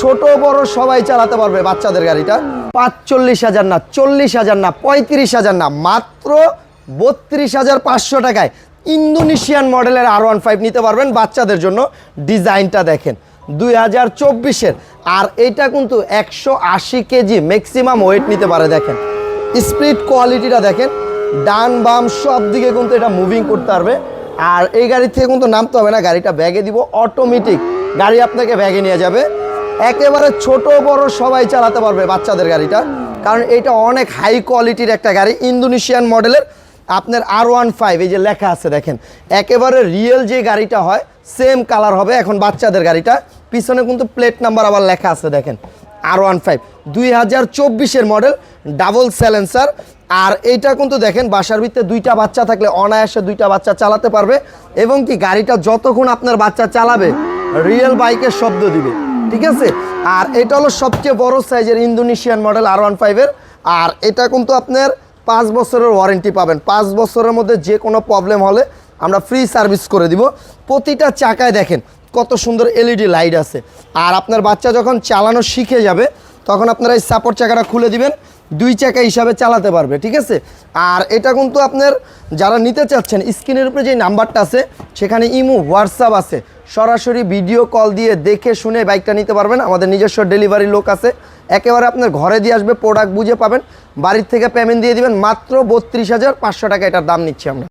ছোট বড় সবাই চালাতে পারবে বাচ্চাদের গাড়িটা। পাঁচচল্লিশ হাজার না, চল্লিশ হাজার না, পঁয়ত্রিশ হাজার না, মাত্র বত্রিশ হাজার পাঁচশো টাকায় ইন্দোনেশিয়ান মডেলের আর ওয়ান ফাইভ নিতে পারবেন বাচ্চাদের জন্য। ডিজাইনটা দেখেন, দুই হাজার চব্বিশের। আর এটা কিন্তু একশো আশি কেজি ম্যাক্সিমাম ওয়েট নিতে পারে, দেখেন। স্পিড কোয়ালিটিটা দেখেন, ডান বাম সব দিকে কিন্তু এটা মুভিং করতে পারবে। আর এই গাড়ি থেকে কিন্তু নামতে হবে না, গাড়িটা ব্যাগে দিব অটোমেটিক গাড়ি আপনাকে ব্যাগে নিয়ে যাবে। একেবারে ছোট, বড় সবাই চালাতে পারবে বাচ্চাদের গাড়িটা। কারণ এটা অনেক হাই কোয়ালিটির একটা গাড়ি, ইন্দোনেশিয়ান মডেলের। আপনার আর ওয়ান ফাইভ এই যে লেখা আছে, দেখেন। একেবারে রিয়েল যে গাড়িটা হয় সেম কালার হবে এখন বাচ্চাদের গাড়িটা। পিছনে কিন্তু প্লেট নাম্বার আবার লেখা আছে, দেখেন। আর ওয়ান ফাইভ দুই হাজার চব্বিশের মডেল ডাবল স্যালেন্সার আর এইটা কিন্তু দেখেন, বাসার ভিতরে দুইটা বাচ্চা থাকলে অনায়াসে দুইটা বাচ্চা চালাতে পারবে। এবং কি গাড়িটা যতক্ষণ আপনার বাচ্চা চালাবে রিয়েল বাইকের শব্দ দিবে। ঠিক আছে? আর এটা হলো সবচেয়ে বড় সাইজের ইন্দোনেশিয়ান মডেল আর ওয়ান ফাইভের আর এটা কিন্তু আপনার পাঁচ বছরের ওয়ারেন্টি পাবেন। পাঁচ বছরের মধ্যে যে কোনো প্রবলেম হলে আমরা ফ্রি সার্ভিস করে দিব। প্রতিটা চাকায় দেখেন, কত সুন্দর এলইডি লাইট আছে। আর আপনার বাচ্চা যখন চালানো শিখে যাবে তখন আপনারা এই সাপোর্ট চাকাটা খুলে দিবেন, দুই চাকা হিসাবে চালাতে পারবে, ঠিক আছে? আর এটা কিন্তু আপনার যারা নিতে চাচ্ছেন, স্ক্রিনের উপরে যে নাম্বারটা আছে, সেখানে ইমো, হোয়াটসঅ্যাপ আছে। সরাসরি ভিডিও কল দিয়ে দেখে শুনে বাইকটা নিতে পারবেন। আমাদের নিজস্ব ডেলিভারি লোক আছে। একেবারে আপনার ঘরে দিয়ে আসবে প্রোডাক্ট বুঝে পাবেন। বাড়ির থেকে পেমেন্ট দিয়ে দিবেন। মাত্র বত্রিশ হাজার পাঁচশো টাকা এটার দাম নিচ্ছি আমরা।